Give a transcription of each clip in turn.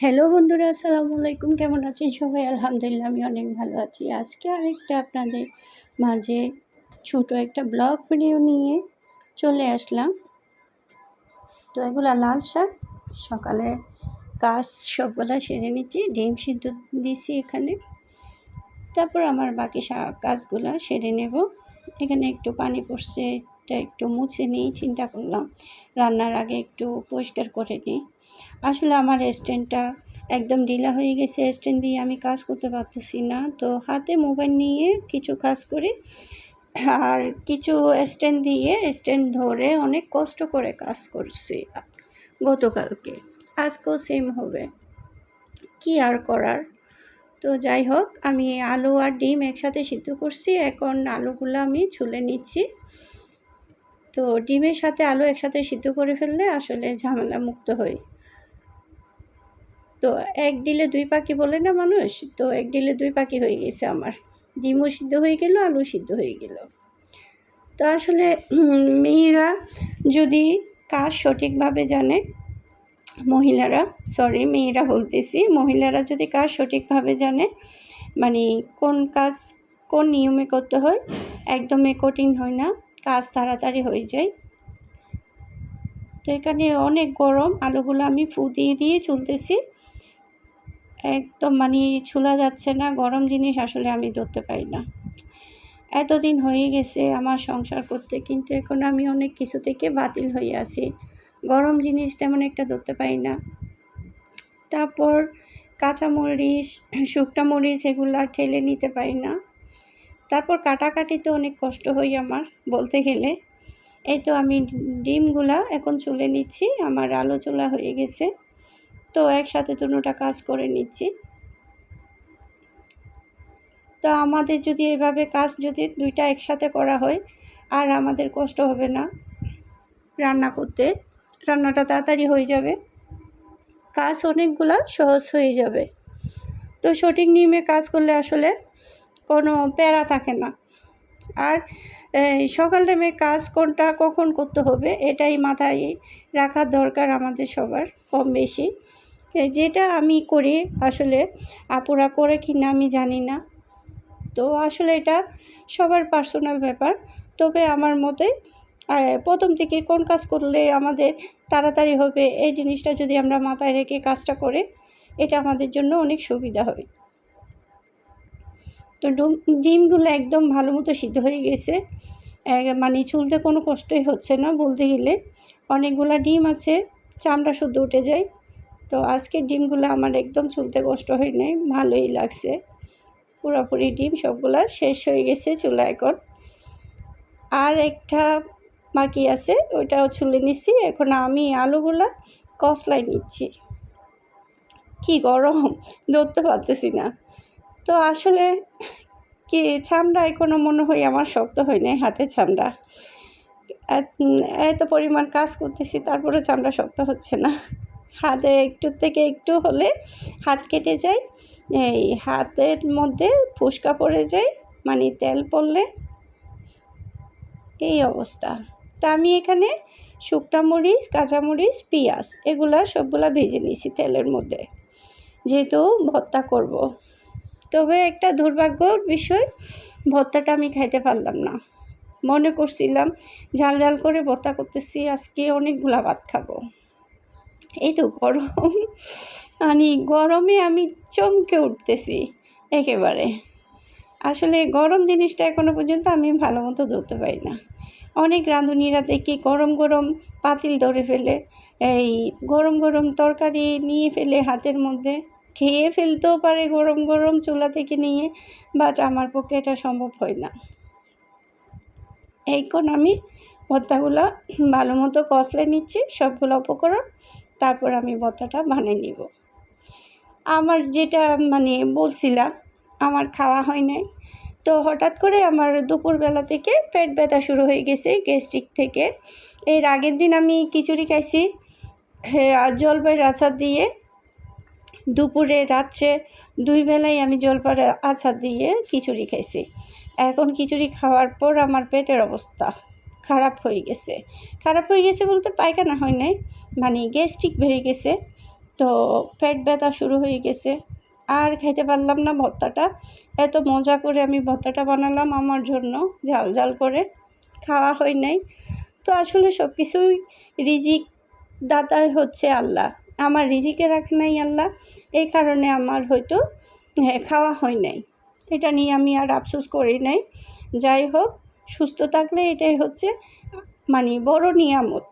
Hello বন্ধুরা, আসসালামু আলাইকুম। কেমন আছেন সবাই? আলহামদুলিল্লাহ, আমি অনেক ভালো আছি। আজকে আরেকটা আপনাদের মাঝে ছোট একটা ব্লগ ভিডিও নিয়ে চলে আসলাম। তো এগুলো লাল শাক, সকালে কাজ সবগুলা সেরে নিচ্ছি, ডিম সিদ্ধ দিছি এখানে। তারপর আমার বাকি কাজগুলো সেরে নেব। এখানে একটু পানি পড়ছে এটা একটু মুছে নিই, চিন্তা করলাম রান্নার আগে একটু পরিষ্কার করে নিই। আসলে আমার স্ট্যান্ডটা একদম ঢিলা হয়ে গেছে, স্ট্যান্ড দিয়ে আমি কাজ করতে পারতেছি না। তো হাতে মোবাইল নিয়ে কিছু কাজ করি আর কিছু স্ট্যান্ড দিয়ে স্ট্যান্ড ধরে অনেক কষ্ট করে কাজ করছি গতকালকে। আজকেও সেম হবে। কি আর করার? তো যাই হোক, আমি আলু আর ডিম একসাথে সিদ্ধ করছি। এখন আলুগুলো আমি ছুলে নিচ্ছি। তো ডিমের সাথে আলু একসাথে সিদ্ধ করে ফেললে আসলে ঝামেলা মুক্ত হই তো এক দিলে দুই পাখি বলে না মানুষ? তো এক দিলে দুই পাখি হয়ে গেছে আমার। ডিমও সিদ্ধ হয়ে গেল, আলু সিদ্ধ হয়ে গেল। তো আসলে মেয়েরা যদি কাজ সঠিকভাবে জানে, মহিলারা সরি মেয়েরা বলতেছি, মহিলারা যদি কাজ সঠিকভাবে জানে মানে কোন কাজ কোন নিয়মে করতে হয়, একদমই কঠিন হয় না। কাজ তাড়াতাড়ি হয়ে যায়। তো এখানে অনেক গরম, আলুগুলো আমি ফু দিয়ে দিয়ে চলতেছি। একদম মানে ছুলা যাচ্ছে না, গরম জিনিস আসলে আমি ধরতে পারি না। এতদিন হয়ে গেছে আমার সংসার করতে, কিন্তু এখন আমি অনেক কিছু থেকে বাতিল হয়ে আছি। গরম জিনিস তেমন একটা ধরতে পারি না। তারপর কাঁচামরিচ, শুকনা মরিচ এগুলো ঠেলে নিতে পারি না। তারপর কাটাকাটিতে অনেক কষ্ট হয় আমার বলতে গেলে। এই তো আমি ডিমগুলা এখন চুলে নিচ্ছি, আমার আলো চোলা হয়ে গেছে। তো একসাথে দুটোটা কাজ করে নিচ্ছি। তো আমাদের যদি এভাবে কাজ যদি দুইটা একসাথে করা হয়, আর আমাদের কষ্ট হবে না রান্না করতে, রান্নাটা তাড়াতাড়ি হয়ে যাবে। কাজ অনেকগুলা সহজ হয়ে যাবে। তো সঠিক নিয়মে কাজ করলে আসলে কোনো প্যারা থাকে না। আর সকাল টাইমে কাজ কোনটা কখন করতে হবে এটাই মাথায় রাখার দরকার আমাদের সবার কম বেশি। যেটা আমি করি আসলে আপুরা করে কি না আমি জানি না। তো আসলে এটা সবার পার্সোনাল ব্যাপার। তবে আমার মতে প্রথম থেকে কোন কাজ করলে আমাদের তাড়াতাড়ি হবে এই জিনিসটা যদি আমরা মাথায় রেখে কাজটা করে, এটা আমাদের জন্য অনেক সুবিধা হবে তো ডিমগুলো একদম ভালো মতো সিদ্ধ হয়ে গেছে। মানে চুলতে কোনো কষ্টই হচ্ছে না বলতে গেলে। অনেকগুলো ডিম আছে, চামড়া শুদ্ধ উঠে যায়। তো আজকের ডিমগুলো আমার একদম চুলতে কষ্ট হয় নাই, ভালোই লাগছে। পুরোপুরি ডিম সবগুলা শেষ হয়ে গেছে চুলা এখন। আর একটা বাকি আছে, ওইটাও ছুলে নিচ্ছি এখন আমি আলুগুলা কসলাই নিচ্ছি। কি গরম, ধরতে পারতেছি না। তো আসলে কি চামড়া এখনও মনে হয় আমার শক্ত হয় নাই, হাতে চামড়া। এত পরিমাণ কাজ করতেছি তারপরে চামড়া শক্ত হচ্ছে না। হাতে একটু থেকে একটু হলে হাত কেটে যায়, এই হাতের মধ্যে ফুসকা পড়ে যায় মানে তেল পড়লে। এই অবস্থা। তা আমি এখানে শুকনা মরিচ কাঁচামরিচ পেঁয়াজ, এগুলা সবগুলা ভেজে নিয়েছি তেলের মধ্যে। যেহেতু ভর্তা করব। তবে একটা দুর্ভাগ্যর বিষয়, ভর্তাটা আমি খাইতে পারলাম না। মনে করছিলাম, ঝাল ঝাল করে ভর্তা করতেছি, আজকে অনেকগুলা ভাত খাব। এই তো গরম। মানে গরমে আমি চমকে উঠতেছি, একেবারে। আসলে গরম জিনিসটা এখনও পর্যন্ত আমি ভালো মতো ধরতে পারি না। অনেক রাঁধুনিরা দেখি গরম গরম পাতিল ধরে ফেলে, এই গরম গরম তরকারি নিয়ে ফেলে হাতের মধ্যে। খেয়ে ফেলতেও পারে গরম গরম চুলা থেকে নিয়ে বাট আমার পক্ষে এটা সম্ভব হয় না। এইক্ষণ আমি ভর্তাগুলো ভালো মতো কষলে নিচ্ছি, সবগুলো উপকরণ, তারপর আমি ভর্তাটা বানিয়ে নিব। আমার যেটা মানে বলছিলাম, আমার খাওয়া হয় নাই, তো হঠাৎ করে আমার দুপুরবেলা থেকে পেট ব্যথা শুরু হয়ে গেছে গ্যাস্ট্রিক থেকে। এর আগের দিন আমি খিচুড়ি খাইছি জলপাই আচার দিয়ে দুপুরে, রাত্রে দুই বেলায় আমি জলপাই আচার দিয়ে খিচুড়ি খাইছি। এখন খিচুড়ি খাওয়ার পর আমার পেটের অবস্থা খারাপ হয়ে গেছে। খারাপ হয়ে গেছে বলতে পায়খানা হয় নাই মানে গ্যাস্ট্রিক বেড়ে গেছে, তো পেট ব্যথা শুরু হয়ে গেছে। আর খাইতে পারলাম না ভর্তাটা। এত মজা করে আমি ভর্তাটা বানালাম আমার জন্য, ঝাল ঝাল করে। খাওয়া হয় নাই। তো আসলে সব কিছুই রিজিক দাতাই হচ্ছে আল্লাহ। আমার রিজিকে রাখে নাই আল্লাহ, এই কারণে আমার হয়তো হ্যাঁ খাওয়া হয় নাই। এটা নিয়ে আমি আর আফসোস করি নাই। যাই হোক, সুস্থ থাকলে এটাই হচ্ছে মানে বড় নিয়ামত।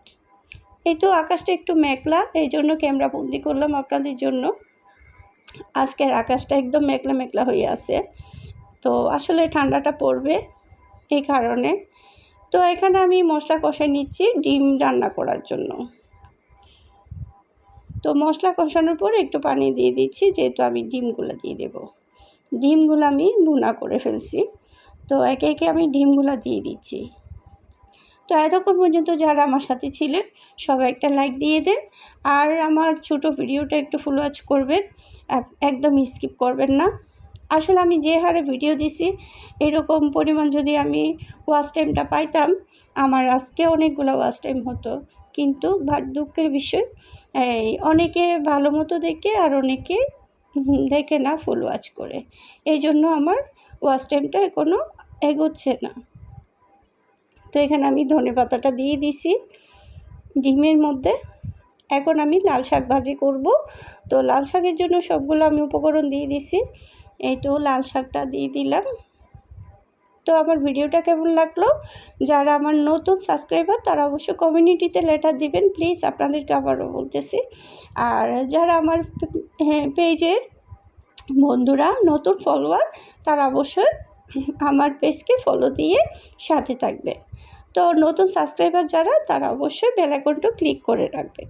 এই তো আকাশটা একটু মেঘলা, এই জন্য ক্যামেরা বন্দি করলাম আপনাদের জন্য। আজকের আকাশটা একদম মেঘলা মেঘলা হয়ে আছে। তো আসলে ঠান্ডাটা পড়বে এই কারণে। তো এখানে আমি মশলা কষে নিচ্ছি, ডিম রান্না করার জন্য। তো মশলা কষানোর পরে একটু পানি দিয়ে দিচ্ছি, যেহেতু আমি ডিমগুলো দিয়ে দেব। ডিমগুলো আমি ভুনা করে ফেলছি। তো একে একে আমি ডিমগুলো দিয়ে দিচ্ছি। তো এতক্ষণ পর্যন্ত যারা আমার সাথে ছিলেন, সবাই একটা লাইক দিয়ে দেন। আর আমার ছোট ভিডিওটা একটু ফুল ওয়াচ করবেন। এক- একদম স্কিপ করবেন না। আসলে আমি যে হারে ভিডিও দিছি, এরকম পরিমাণ যদি আমি ওয়াচ টাইমটা পাইতাম, আমার আজকে অনেকগুলো ওয়াচ টাইম হতো। কিন্তু দুঃখের বিষয়। এই অনেকে ভালো মতো দেখে আর অনেকে দেখে না ফুল ওয়াচ করে। এই জন্য আমার ওয়াচ টাইমটা এখনও এগোচ্ছে না। তো এখানে আমি ধনে পাতাটা দিয়ে দিছি। ডিমের মধ্যে। এখন আমি লাল শাক ভাজি করব। তো লাল শাকের জন্য সবগুলো আমি উপকরণ দিয়ে দিছি। এই তো লাল শাকটা দিয়ে দিলাম। তো আমার ভিডিওটা কেমন লাগল? যারা আমার নতুন সাবস্ক্রাইবার, তারা অবশ্যই কমিউনিটিতে লেটার দিবেন, প্লিজ আপনাদেরকে আবারও বলতেছি। আর যারা আমার হ্যাঁ পেজের বন্ধুরা, নতুন ফলোয়ার তারা অবশ্যই আমার পেজকে ফলো দিয়ে সাথে থাকবে। তো নতুন সাবস্ক্রাইবার যারা, তারা অবশ্যই বেল আইকনটা ক্লিক করে রাখবেন